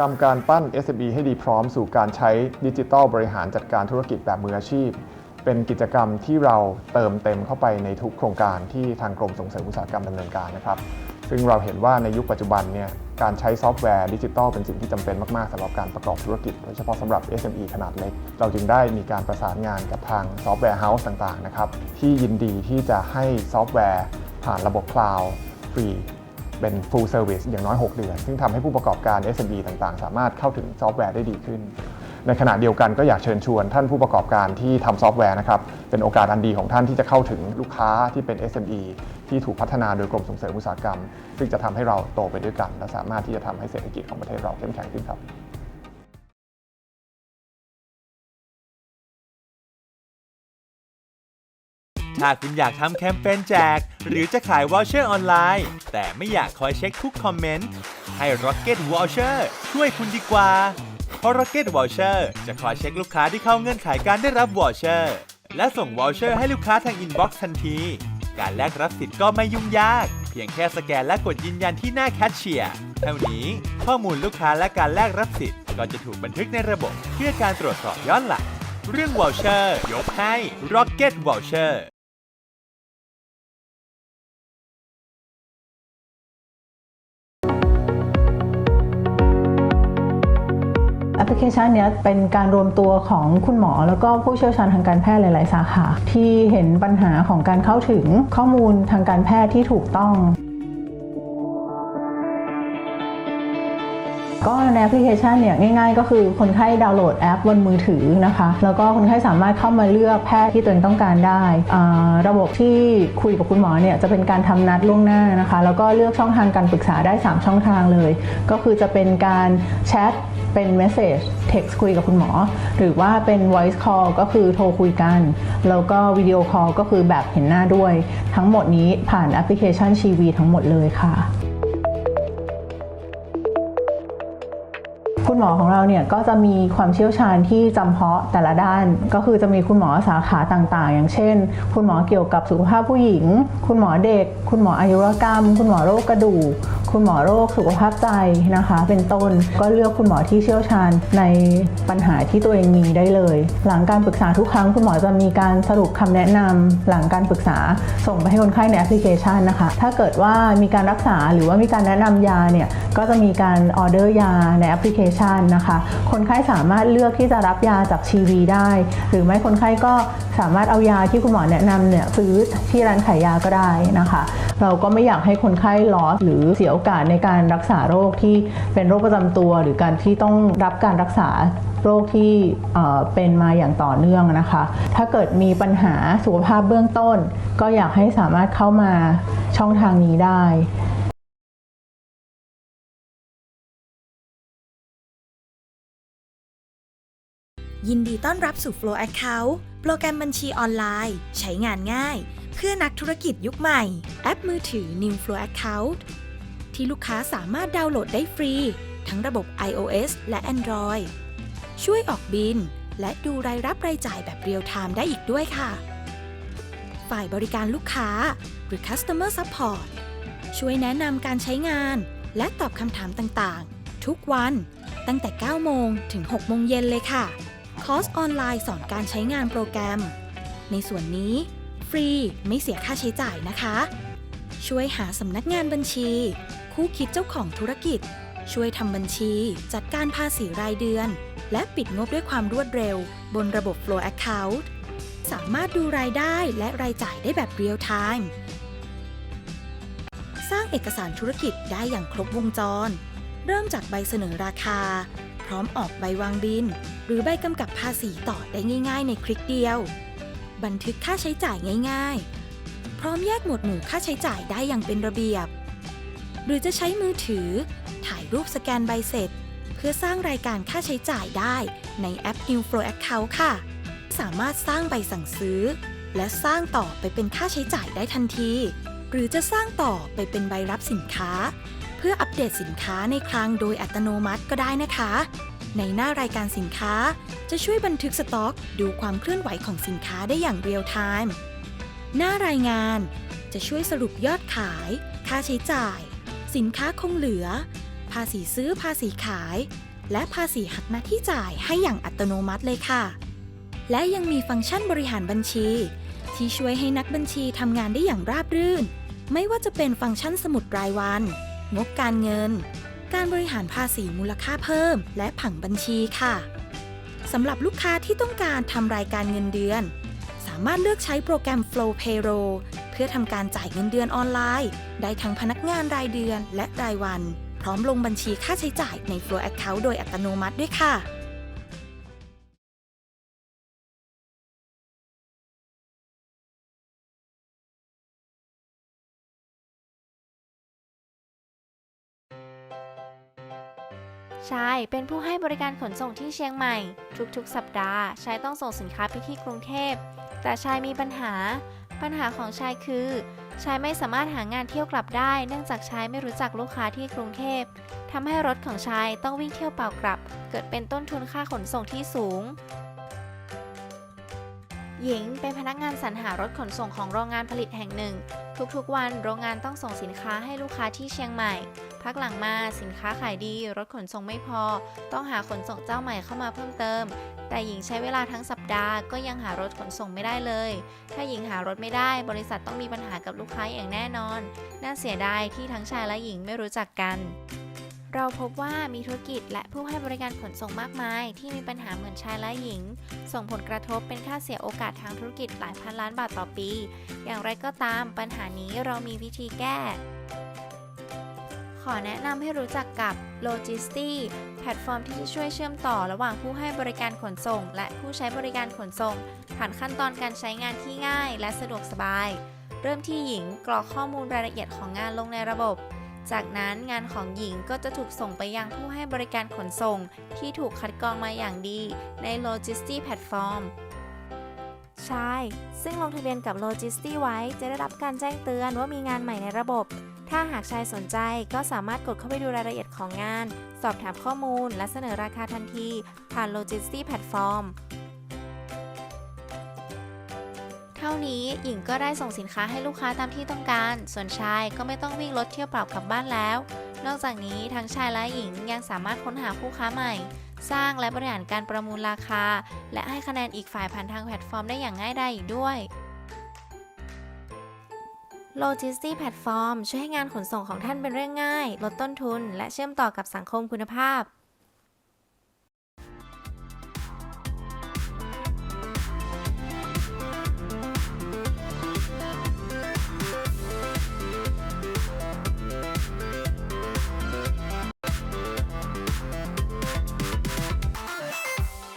กรรมการปั้น SME ให้ดีพร้อมสู่การใช้ดิจิทัลบริหารจัดการธุรกิจแบบมืออาชีพ เป็นกิจกรรมที่เราเติมเต็มเข้าไปในทุกโครงการที่ทางกรมส่งเสริมอุตสาหกรรมดำเนินการนะครับ ซึ่งเราเห็นว่าในยุคปัจจุบันเนี่ยการใช้ซอฟต์แวร์ดิจิทัลเป็นสิ่งที่จำเป็นมาก ๆสำหรับการประกอบธุรกิจ โดยเฉพาะสำหรับ SME ขนาดเล็ก เราจึงได้มีการประสานงานกับทางซอฟต์แวร์เฮาส์ต่าง ๆ นะครับ ที่ยินดีที่จะให้ซอฟต์แวร์ผ่านระบบคลาวด์ฟรี เป็น full service อย่างน้อย 6 เดือน ซึ่งทำให้ผู้ประกอบการ SME ต่างๆ สามารถเข้าถึงซอฟต์แวร์ได้ดีขึ้น ในขณะเดียวกันก็อยากเชิญชวนท่านผู้ประกอบการที่ทำซอฟต์แวร์นะครับเป็นโอกาสอันดีของท่านที่จะเข้าถึงลูกค้าที่เป็น SME ที่ถูกพัฒนาโดยกรมส่งเสริมอุตสาหกรรม ซึ่งจะทำให้เราโตไปด้วยกัน และสามารถที่จะทำให้เศรษฐกิจของประเทศเราเข้มแข็งขึ้นครับ ถ้าคุณอยากทำแคมเปญแจก หรือจะขายวอลเชอร์ออนไลน์ แต่ไม่อยากคอยเช็คทุกคอมเมนต์ ให้ Rocket Voucher ช่วยคุณดีกว่า เพราะ Rocket Voucher จะคอยเช็คลูกค้าที่เข้าเงื่อนไขการได้รับ Voucher และส่ง Voucher ให้ลูกค้าทางอินบ็อกซ์ทันที การแลกรับสิทธิ์ก็ไม่ยุ่งยาก เพียงแค่สแกนและกดยืนยันที่หน้าแคชเชียร์เท่านี้ข้อมูลลูกค้าและการแลกรับสิทธิ์ก็จะถูกบันทึกในระบบ เพื่อการตรวจสอบย้อนหลังเรื่อง Voucher ยกให้ Rocket Voucher พลิเคชันนี้เป็นการรวมตัวของคุณหมอ แล้วก็ผู้เชี่ยวชาญทางการแพทย์หลาย ๆ สาขา ที่เห็นปัญหาของการเข้าถึงข้อมูลทางการแพทย์ที่ถูกต้อง ก็ในแอปพลิเคชันเนี่ยง่ายๆ ก็คือคนไข้ดาวน์โหลดแอปบนมือถือนะคะ แล้วก็คนไข้สามารถเข้ามาเลือกแพทย์ที่ตัวเองต้องการได้ ระบบที่คุยกับคุณหมอเนี่ยจะเป็นการทำนัดล่วงหน้านะคะ แล้วก็เลือกช่องทางการปรึกษาได้ 3 ช่องทางเลย ก็คือจะเป็นการแชทเป็น Message Text คุยกับคุณหมอ หรือว่าเป็น Voice Call ก็คือโทรคุยกัน แล้วก็วิดีโอคอลก็คือแบบเห็นหน้าด้วย ทั้งหมดนี้ผ่านแอปพลิเคชันชีวีทั้งหมดเลยค่ะ คุณหมอของเราเนี่ยก็จะมีความเชี่ยวชาญที่จำเพาะแต่ละด้าน ก็คือจะมีคุณหมอสาขาต่างๆ อย่างเช่น คุณหมอเกี่ยวกับสุขภาพผู้หญิง คุณหมอเด็ก คุณหมออายุรกรรม คุณหมอโรคกระดูก คุณหมอโรคสุขภาพใจนะคะ เป็นต้นก็เลือกคุณหมอที่เชี่ยวชาญในปัญหาที่ตัวเองมีได้เลย หลังการปรึกษาทุกครั้งคุณหมอจะมีการสรุปคำแนะนำหลังการปรึกษาส่งไปให้คนไข้ในแอปพลิเคชันนะคะ ถ้าเกิดว่ามีการรักษาหรือว่ามีการแนะนำยาเนี่ยก็จะมีการออเดอร์ยาในแอปพลิเคชันนะคะ คนไข้สามารถเลือกที่จะรับยาจากชีวีได้ หรือไม่คนไข้ก็สามารถเอายาที่คุณหมอแนะนำเนี่ยซื้อที่ร้านขายยาก็ได้นะคะ เราก็ไม่อยากให้คนไข้ลอสหรือเสียโออกาสในการรักษาโรคที่เป็นโรคประจำตัว หรือการที่ต้องรับการรักษาโรคที่เอ่อเป็นมาอย่างต่อเนื่องนะคะ ถ้าเกิดมีปัญหาสุขภาพเบื้องต้น ก็อยากให้สามารถเข้ามาช่องทางนี้ได้ยินดีต้อนรับสู่ Flow Account โปรแกรมบัญชีออนไลน์ ใช้งานง่าย เพื่อนักธุรกิจยุคใหม่ แอปมือถือ New Flow Account ที่ลูกค้าสามารถดาวน์โหลดได้ฟรี ทั้งระบบ iOS และ Android ช่วยออกบิน และดูรายรับรายจ่ายแบบเรียลไทม์ได้อีกด้วยค่ะ ฝ่ายบริการลูกค้า หรือ Customer Support ช่วยแนะนำการใช้งาน และตอบคำถามต่างๆ ทุกวันตั้งแต่ 9 โมงถึง 6 โมงเย็นเลยค่ะ คอร์สออนไลน์สอนการใช้งานโปรแกรม ในส่วนนี้ ฟรีไม่เสียค่าใช้จ่ายนะคะ ช่วยหาสำนักงานบัญชี คู่คิดเจ้าของธุรกิจ ช่วยทำบัญชี จัดการภาษีรายเดือน และปิดงบด้วยความรวดเร็ว บนระบบ Flow Account สามารถดูรายได้และรายจ่ายได้แบบเรียลไทม์สร้างเอกสารธุรกิจได้อย่างครบวงจร เริ่มจากใบเสนอราคา พร้อมออกใบวางบิน หรือใบกำกับภาษีต่อได้ง่ายๆ ในคลิกเดียว บันทึกค่าใช้จ่ายง่ายๆ พร้อมแยกหมวดหมู่ค่าใช้จ่ายได้อย่างเป็นระเบียบ รือจะใช้มือถือ ถ่ายรูปสแกนใบเสร็จ เพื่อสร้างรายการค่าใช้จ่ายได้ในแอป New Flow Account ค่ะ สามารถสร้างใบสั่งซื้อ และสร้างต่อไปเป็นค่าใช้จ่ายได้ทันที หรือจะสร้างต่อไปเป็นใบรับสินค้า เพื่ออัปเดตสินค้าในคลังโดยอัตโนมัติก็ได้นะคะ ในหน้ารายการสินค้าจะช่วยบันทึกสต็อก ดูความเคลื่อนไหวของสินค้าได้อย่างเรียลไทม์หน้ารายงานจะช่วยสรุปยอดขาย ค่าใช้จ่าย สินค้าคงเหลือ ภาษีซื้อภาษีขาย และภาษีหักหน้าที่จ่ายให้อย่างอัตโนมัติเลยค่ะ และยังมีฟังก์ชันบริหารบัญชี ที่ช่วยให้นักบัญชีทำงานได้อย่างราบรื่น ไม่ว่าจะเป็นฟังก์ชันสมุดรายวัน งบการเงิน การบริหารภาษีมูลค่าเพิ่ม และผังบัญชีค่ะสำหรับลูกค้าที่ต้องการทำรายการเงินเดือน สามารถเลือกใช้โปรแกรม Flow Payroll พื่อทำการจ่ายเงินเดือนออนไลน์ ได้ทั้งพนักงานรายเดือนและรายวัน พร้อมลงบัญชีค่าใช้จ่ายใน Flow Account โดยอัตโนมัติด้วยค่ะชายเป็นผู้ให้บริการขนส่งที่เชียงใหม่ ทุกๆ สัปดาห์ ชายต้องส่งสินค้าไปที่กรุงเทพ แต่ชายมีปัญหา ปัญหาของชายคือ ชายไม่สามารถหางานเที่ยวกลับได้ เนื่องจากชายไม่รู้จักลูกค้าที่กรุงเทพทำให้รถของชายต้องวิ่งเที่ยวเปล่ากลับ เกิดเป็นต้นทุนค่าขนส่งที่สูง หญิงเป็นพนักงานสรรหารถขนส่งของโรงงานผลิตแห่งหนึ่ง ทุกๆ วันโรงงานต้องส่งสินค้าให้ลูกค้าที่เชียงใหม่ พักหลังมาสินค้าขายดี รถขนส่งไม่พอ ต้องหาขนส่งเจ้าใหม่เข้ามาเพิ่มเติม แต่หญิงใช้เวลาทั้งสัปดาห์ก็ยังหารถขนส่งไม่ได้เลย ถ้าหญิงหารถไม่ได้บริษัทต้องมีปัญหากับลูกค้าอย่างแน่นอน น่าเสียดายที่ทั้งชายและหญิงไม่รู้จักกัน เราพบว่ามีธุรกิจและผู้ให้บริการขนส่งมากมาย ที่มีปัญหาเหมือนชายและหญิง ส่งผลกระทบเป็นค่าเสียโอกาสทางธุรกิจหลายพันล้านบาทต่อปี อย่างไรก็ตามปัญหานี้เรามีวิธีแก้ ขอแนะนำให้รู้จักกับ Logisty แพลตฟอร์มที่จะช่วยเชื่อมต่อระหว่างผู้ให้บริการขนส่ง และผู้ใช้บริการขนส่ง ผ่านขั้นตอนการใช้งานที่ง่ายและสะดวกสบาย เริ่มที่หญิงกรอกข้อมูลรายละเอียดของงานลงในระบบ จากนั้นงานของหญิงก็จะถูกส่งไปยังผู้ให้บริการขนส่ง ที่ถูกคัดกรองมาอย่างดีใน Logisty แพลตฟอร์มใช่ ซึ่งลงทะเบียนกับ Logisty ไว้จะได้รับการแจ้งเตือนว่ามีงานใหม่ในระบบ ถ้าหากชายสนใจก็สามารถกดเข้าไปดูรายละเอียดของงาน สอบถามข้อมูล และเสนอราคาทันที ผ่าน Logisty แท่านี้หญิงก็ได้ส่งสินค้าให้ลูกค้าตามที่ต้องการ ส่วนชายก็ไม่ต้องวิ่งรถเที่ยวเปล่ากลับบ้านแล้ว นอกจากนี้ทั้งชายและหญิงยังสามารถค้นหาคู่ค้าใหม่ สร้างและบริหารการประมูลราคา และให้คะแนนอีกฝ่ายผ่านทางแพลตฟอร์มได้อย่างง่ายดายอีกด้วย Logistic Platform ช่วยให้งานขนส่งของท่านเป็นเรื่องง่าย ลดต้นทุน และเชื่อมต่อกับสังคมคุณภาพ